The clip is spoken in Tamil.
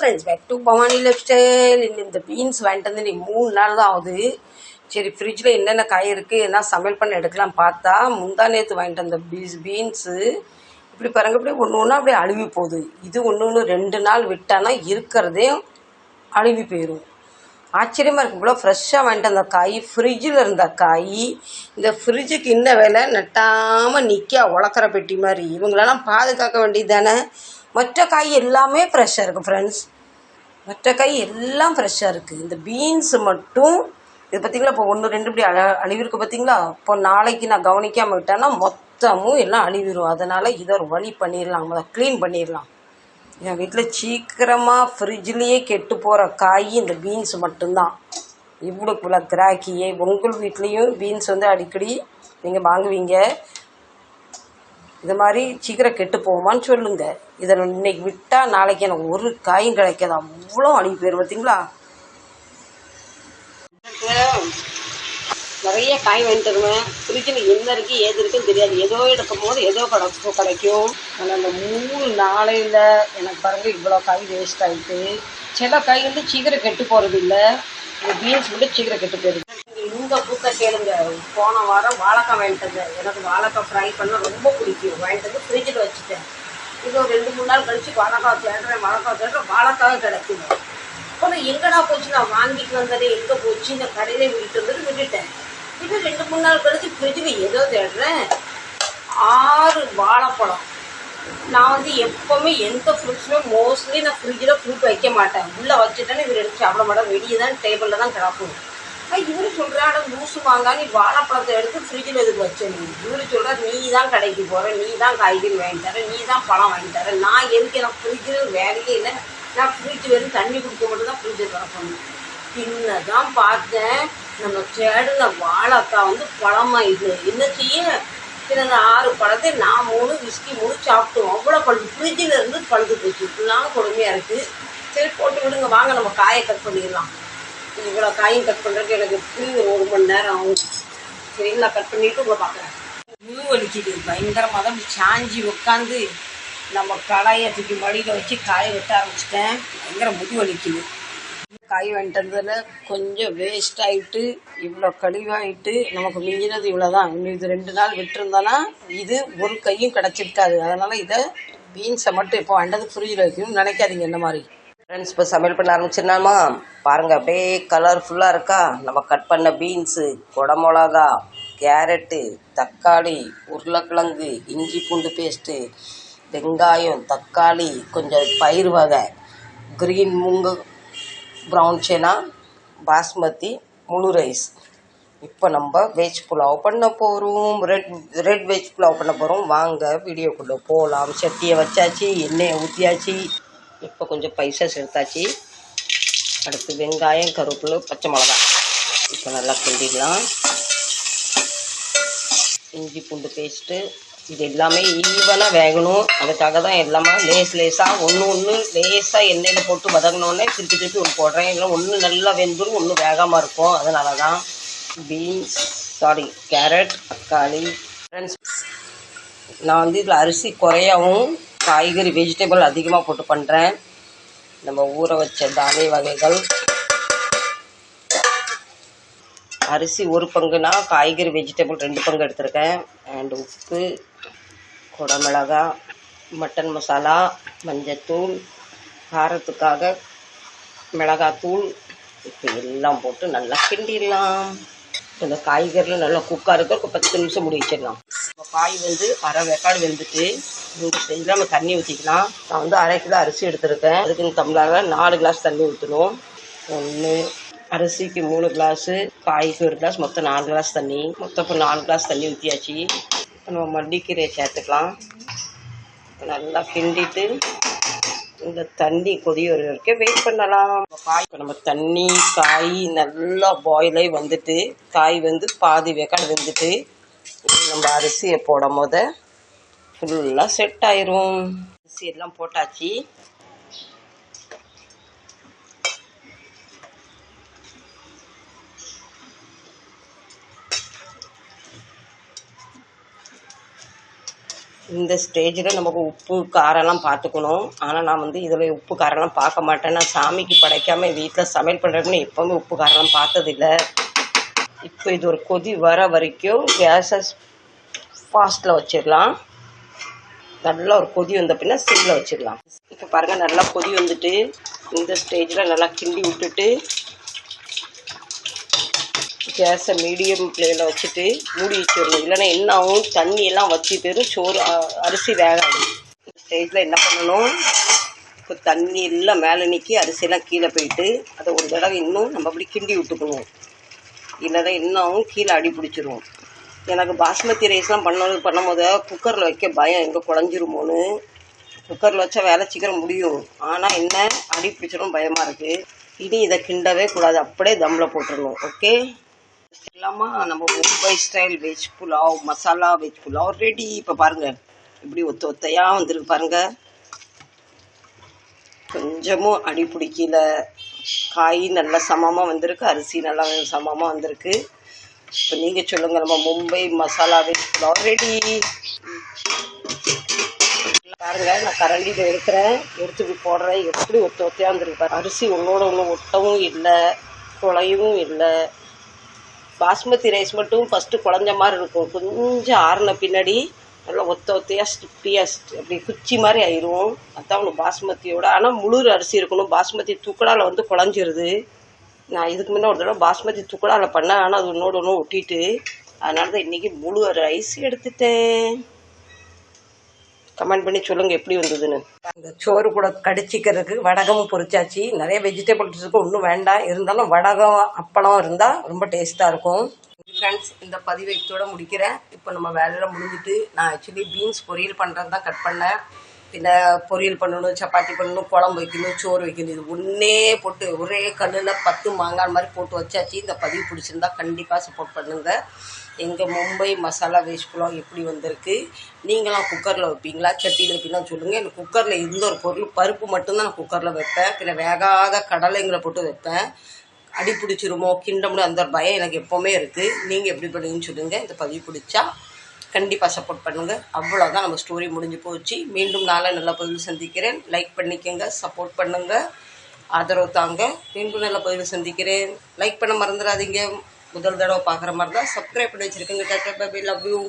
Friends back to Bhavani life style இந்த பீன்ஸ் வாங்கிட்டு வந்து நீ மூணு நாள் தான் ஆகுது. சரி ஃப்ரிட்ஜில் என்னென்ன காய் இருக்குது எதனா சமையல் பண்ண எடுக்கலாம் பார்த்தா முந்தா நேற்று வாங்கிட்டு வந்த பீஸ் பீன்ஸு இப்படி பாருங்க அப்படியே ஒன்று ஒன்றா அப்படியே அழுகி போகுது. இது ஒன்று ஒன்று ரெண்டு நாள் விட்டானா இருக்கிறதே அழுவி போயிடும் ஆச்சரியமாக இருக்கு இவ்வளோ ஃப்ரெஷ்ஷாக வாங்கிட்டு வந்த காய் ஃப்ரிட்ஜில் இருந்த காய். இந்த ஃப்ரிட்ஜுக்கு இன்ன வேலை? நட்டாமல் நிற்க உழக்கிற பெட்டி மாதிரி. இவங்களெல்லாம் பாதுகாக்க வேண்டியது தானே? மற்ற காய் எல்லாமே ஃப்ரெஷ்ஷாக இருக்குது ஃப்ரெண்ட்ஸ் மற்ற காய் எல்லாம் ஃப்ரெஷ்ஷாக இருக்குது இந்த பீன்ஸ் மட்டும் இது பார்த்தீங்களா இப்போ ஒன்று ரெண்டு இப்படி அழ அழிவிருக்கு பார்த்தீங்களா இப்போ நாளைக்கு நான் கவனிக்காமல் விட்டேன்னா மொத்தமும் எல்லாம் அழிவிடும் அதனால் இதை ஒரு வழி பண்ணிடலாம் முதல்ல க்ளீன் பண்ணிடலாம் என் வீட்டில் சீக்கிரமாக ஃப்ரிட்ஜ்லேயே கெட்டு போகிற காய் இந்த பீன்ஸ் மட்டும்தான். இவ்வளோக்குள்ள கிராக்கியே உங்கள் வீட்லேயும் பீன்ஸ் வந்து அடிக்கடி நீங்கள் வாங்குவீங்க. இது மாதிரி சீக்கிரம் கெட்டு போவோமான்னு சொல்லுங்க. இதை இன்னைக்கு விட்டால் நாளைக்கு எனக்கு ஒரு காயும் கிடைக்காது. அவ்வளோ அழுகி போயிடும் பார்த்தீங்களா? நிறைய காய் வாங்கிட்டு வருவேன் ஃப்ரிட்ஜில் என்ன இருக்குது ஏது இருக்குன்னு தெரியாது. ஏதோ எடுக்கும் போது ஏதோ கிடைக்கும் கிடைக்கும். ஆனால் அந்த மூணு நாளையில் எனக்கு பாருங்க இவ்வளோ காய் வேஸ்ட் ஆகிட்டு சில காய் வந்து சீக்கிரம் கெட்டு போகிறது இல்லை பீன்ஸ் மட்டும் சீக்கிரம் கெட்டு போயிடுது. இந்த பூத்த கேளுங்க. போன வாரம் வாழைக்காய் வாங்கிட்டு வந்தேன். எனக்கு வாழைக்காய் ஃப்ரை பண்ண ரொம்ப பிடிக்கும். வாங்கிட்டு வந்து ஃப்ரிட்ஜில் வச்சுட்டேன். இது ஒரு ரெண்டு மூணு நாள் கழிச்சு வாழைக்காய் தேடுறேன் வாழைக்காய் தேடுறேன் வாழைக்காய் கிடைக்குது. அப்புறம் எங்கடா போச்சு? நான் வாங்கிட்டு வந்ததே எங்கே போச்சு? இந்த கடையிலே விட்டுட்டு வந்துட்டு விட்டுட்டேன். இது ரெண்டு மூணு நாள் கழிச்சு ஃப்ரிட்ஜில் ஏதோ தேடுறேன். ஆறு வாழைப்பழம். நான் வந்து எப்போவுமே எந்த ஃப்ரூட்ஸுமே மோஸ்ட்லி நான் ஃப்ரிட்ஜில் ஃப்ரூட் வைக்க மாட்டேன். உள்ளே வச்சுட்டேன்னு இவர் எடுத்து சாப்பிட மாட்டேன் வெளியே தான் டேபிளில் தான் கிடக்கும். இவரு சொல்கிறாட லூசு வாங்கா நீ வாழைப்பழத்தை எடுத்து ஃப்ரிட்ஜில் எதுக்கு வச்ச நீ? இவர் நீ தான் கடைக்கு போகிற நீ தான் காய்கறி வாங்கி தர நீ தான் பழம் வாங்கி தர. நான் எதுக்கு எனக்கு ஃப்ரிட்ஜில் வேலையே இல்லை. நான் ஃப்ரிட்ஜ் வெறும் தண்ணி குடிக்க மட்டும் தான் ஃப்ரிட்ஜில் திறக்கணும் பின்ன தான் பார்த்தேன் நம்ம சேடில் வாழைக்காய் வந்து பழமாயிடுது. என்ன செய்ய? பின்ன ஆறு பழத்தை நான் மூணு விஸ்கி மூணு சாப்பிட்டோம். அவ்வளோ பழுது. ஃப்ரிட்ஜில் இருந்து பழுது போச்சு. இப்படிலாம் கொடுமையாக இருக்குது சரி போட்டு விடுங்க. வாங்க நம்ம காயை கட் பண்ணிடலாம். இவ்வளோ காயும் கட் பண்ணுறதுக்கு எனக்கு எப்படி ஒரு மணி நேரம் ஆகும் சரி நான் கட் பண்ணிவிட்டு உங்களை பார்க்குறேன். முழு வலிக்குது. பயங்கரமாக தான் சாஞ்சி உட்காந்து நம்ம கடாயை தூக்கி மடியில் வச்சு காய வெட்ட ஆரம்பிச்சிட்டேன். பயங்கர முடி வலிக்குது. காய் வாங்கிட்டு கொஞ்சம் வேஸ்ட் ஆகிட்டு இவ்வளோ கழிவாயிட்டு நமக்கு மிஞ்சினது இவ்வளோ தான் இன்னும் இது ரெண்டு நாள் விட்டுருந்தோன்னா இது ஒரு கையும் கிடச்சிருக்காது. அதனால் இதை பீன்ஸை மட்டும் இப்போ வண்டது ஃப்ரிட்ஜில் வைக்கணும்னு நினைக்காதீங்க இந்த மாதிரி. ஃப்ரெண்ட்ஸ் இப்போ சமையல் பண்ண ஆரம்பிச்சிடலாமா? பாருங்கள் அப்படியே கலர்ஃபுல்லாக இருக்கா? நம்ம கட் பண்ண பீன்ஸு குடமிளகா கேரட்டு தக்காளி உருளைக்கிழங்கு இஞ்சி பூண்டு பேஸ்ட்டு வெங்காயம் தக்காளி கொஞ்சம் பயிர் வகை க்ரீன் மூங்கு ப்ரௌன் சேனா பாஸ்மதி முழு ரைஸ் இப்போ நம்ம வெஜ் புலாவ் பண்ண போகிறோம் ரெட் ரெட் வெஜ் புலாவ் பண்ண போகிறோம் வாங்க வீடியோக்குள்ளே போகலாம் சட்டியை வச்சாச்சு எண்ணெயை ஊற்றியாச்சு இப்போ கொஞ்சம் பைசா செலுத்தாச்சு அடுத்து வெங்காயம் கருவேப்பிலை பச்சை மிளகா. இப்போ நல்லா கிண்டிடலாம். இஞ்சி பூண்டு பேஸ்ட்டு இது எல்லாமே ஈவனாக வேகணும். அதுக்காக தான் எல்லாமே லேஸ் லேஸாக ஒன்று ஒன்று லேஸாக எண்ணெயில் போட்டு வதங்கினோடனே திருப்பி திருப்பி ஒன்று போடுறேன். இல்லை ஒன்று நல்லா வெந்துடும் ஒன்று வேகமாக இருக்கும். அதனால தான் பீன்ஸ் சாரி கேரட் தக்காளி ஃப்ரெண்ட்ஸ் நான் வந்து இதில் அரிசி குறையவும் காய்கறி வெஜிடபிள் அதிகமாக போட்டு பண்ணுறேன் நம்ம ஊற வச்ச தானிய வகைகள். அரிசி ஒரு பங்குனா காய்கறி வெஜிடபிள் ரெண்டு பங்கு எடுத்திருக்கேன். அண்ட் உப்பு குடமிளகா மட்டன் மசாலா மஞ்சத்தூள் காரத்துக்காக மிளகாத்தூள் இப்போ எல்லாம் போட்டு நல்லா கிண்டிடலாம். இந்த காய்கறிலாம் நல்லா குக்காக இருக்க ஒரு பத்து நிமிஷம் முடி வச்சிடலாம். இப்போ காய் வந்து அரை வேக்காடு வெந்துட்டு இந்த ஸ்டேஜில் நம்ம தண்ணி ஊற்றிக்கலாம் நான் வந்து அரை கிலோ அரிசி எடுத்திருக்கேன். அதுக்கு இந்த டம்ளரில் நாலு கிளாஸ் தண்ணி ஊற்றணும் ஒன்று அரிசிக்கு மூணு கிளாஸு காய்க்கு ஒரு கிளாஸ் மொத்தம் நாலு கிளாஸ் தண்ணி. மொத்தம் இப்போ நாலு கிளாஸ் தண்ணி ஊற்றியாச்சு இப்போ நம்ம மல்லிக்கீரையை சேர்த்துக்கலாம். நல்லா கிண்டிட்டு இந்த தண்ணி கொதி ஒரு வரைக்கும் வெயிட் பண்ணலாம். காய் இப்போ நம்ம தண்ணி காய் நல்லா பாயிலாகி வந்துட்டு காய் வந்து பாதி வேக்காடு வெந்துட்டு நம்ம அரிசியை போடும் போது ஃபுல்லாக செட் ஆயிரும். அரிசி எல்லாம் போட்டாச்சு. இந்த ஸ்டேஜில் நமக்கு உப்பு காரம்லாம் பார்த்துக்கணும் ஆனால் நான் வந்து இதில் உப்பு காரம்லாம் பார்க்க மாட்டேன். நான் சாமிக்கு படைக்காமல் வீட்டில் சமையல் பண்ணுறதுன்னு எப்போவுமே உப்பு காரம்லாம் பார்த்ததில்ல. இப்போ இது ஒரு கொதி வர வரைக்கும் கேஸை ஃபாஸ்ட்டில் வச்சிடலாம். நல்லா ஒரு கொதி வந்த பின்னா சிம்மில் வச்சிடலாம். இப்போ பாருங்கள் நல்லா கொதி வந்துட்டு இந்த ஸ்டேஜில் நல்லா கிண்டி விட்டுட்டு கேஸை மீடியம் ஃப்ளேமில் வச்சுட்டு மூடி வச்சிடணும். இல்லைன்னா என்ன ஆகும்? தண்ணி எல்லாம் வற்றி சோறு அரிசி வேகாது. இந்த ஸ்டேஜில் என்ன பண்ணணும்? இப்போ தண்ணி எல்லாம் மேலே நிற்கி அரிசியெல்லாம் கீழே போயிட்டு அதை ஒரு தடவை இன்னும் நம்ம அப்படி கிண்டி விட்டுக்கணும். இல்லைன்னா என்ன ஆகும்? கீழே அடி பிடிச்சிரும். எனக்கு பாஸ்மதி ரைஸ்லாம் பண்ண பண்ணும்போது குக்கரில் வைக்க பயம். எங்கே குழஞ்சிருமோன்னு. குக்கரில் வச்சா வேலை சீக்கிரம் முடியும். ஆனால் என்ன? அடி பிடிச்சிடும் பயமாக இருக்குது இனி இதை கிண்டவே கூடாது. அப்படியே தம்மில் போட்டுடணும் ஓகே இல்லாமா நம்ம Mumbai style veg pulao masala veg pulao ready இப்போ பாருங்கள் இப்படி ஒத்த ஒத்தையாக வந்துருக்கு பாருங்கள் கொஞ்சமும் அடி பிடிக்கல. காய் நல்லா சமமாக வந்திருக்கு. அரிசி நல்லா சமமாக வந்திருக்கு. இப்போ நீங்கள் சொல்லுங்கள் நம்ம மும்பை மசாலாவே ஆல்ரெடி பாருங்க நான் கரண்டியில் எடுக்கிறேன் எடுத்து இப்படி போடுறேன். எப்படி ஒத்த ஒத்தையாக வந்திருக்கு அரிசி ஒன்றோட ஒன்று ஒட்டவும் இல்லை குழையவும் இல்லை. பாஸ்மதி ரைஸ் மட்டும் ஃபஸ்ட்டு குழஞ்ச மாதிரி இருக்கும். கொஞ்சம் ஆறின பின்னாடி நல்லா ஒத்த ஒத்தையாக ஸ்டிப்பியாக அப்படி குச்சி மாதிரி ஆயிரும். அதான் ஒன்று பாஸ்மதியோட. ஆனால் முழு அரிசி இருக்கணும். பாஸ்மதி தூக்கடாவில் வந்து குழஞ்சிருது. நான் இதுக்கு முன்னே ஒரு தடவை பாஸ்மதி துக்கடாவில் பண்ணேன். ஆனால் அது ஒன்றோட ஒன்று ஒட்டிட்டு அதனால தான் இன்றைக்கி முழு ரைஸ் எடுத்துட்டேன். கமெண்ட் பண்ணி சொல்லுங்கள் எப்படி வந்ததுன்னு. அந்த சோறு கூட கடிச்சிக்கிறதுக்கு வடகமும் பொரிச்சாச்சு. நிறைய வெஜிடபிள்ஸ் இருக்கும் ஒன்றும் வேண்டாம். இருந்தாலும் வடகம் அப்பளம் இருந்தால் ரொம்ப டேஸ்ட்டாக இருக்கும். ஃப்ரெண்ட்ஸ் இந்த பதிவை இதோட முடிக்கிறேன். இப்போ நம்ம வேலையெல்லாம் முடிஞ்சிட்டு நான் ஆக்சுவலி பீன்ஸ் பொரியல் பண்ணுறது தான் கட் பண்ணேன். பின்ன பொரியல் பண்ணணும் சப்பாத்தி பண்ணணும் குழம்பு வைக்கணும் சோறு வைக்கணும். இது ஒன்றே போட்டு ஒரே கல்லில் பத்து மாங்காய் மாதிரி போட்டு வச்சாச்சு. இந்த பதிவு பிடிச்சிருந்தா கண்டிப்பாக சப்போர்ட் பண்ணுங்கள் எங்கள் மும்பை மசாலா வேஸ்ட் புலாவ் எப்படி வந்திருக்கு? நீங்களாம் குக்கரில் வைப்பீங்களா? சட்டியில் வைப்பீங்களா சொல்லுங்கள் எனக்கு குக்கரில் இருந்த ஒரு பொருள் பருப்பு மட்டும்தான் நான் குக்கரில் வைப்பேன். பின்ன வேகாத கடலைங்களை போட்டு வைப்பேன். அடி பிடிச்சிருமோ கிண்டமுடியும் அந்த ஒரு பயம் எனக்கு எப்போவுமே இருக்குது நீங்கள் எப்படி பண்ணுவீங்கன்னு சொல்லுங்கள் இந்த பதிவு பிடிச்சா கண்டிப்பாக சப்போர்ட் பண்ணுங்கள் அவ்வளோதான் நம்ம ஸ்டோரி முடிஞ்சு போச்சு. மீண்டும் நாளை நல்ல பதிவு சந்திக்கிறேன். லைக் பண்ணிக்கோங்க சப்போர்ட் பண்ணுங்கள் ஆதரவு தாங்க. மீண்டும் நல்ல பதிவு சந்திக்கிறேன். லைக் பண்ண மறந்துடாதீங்க. முதல் தடவை பார்க்குற மாதிரி தான் சப்ஸ்கிரைப் பண்ணி வச்சுருக்கேங்க. Tata Bobby love you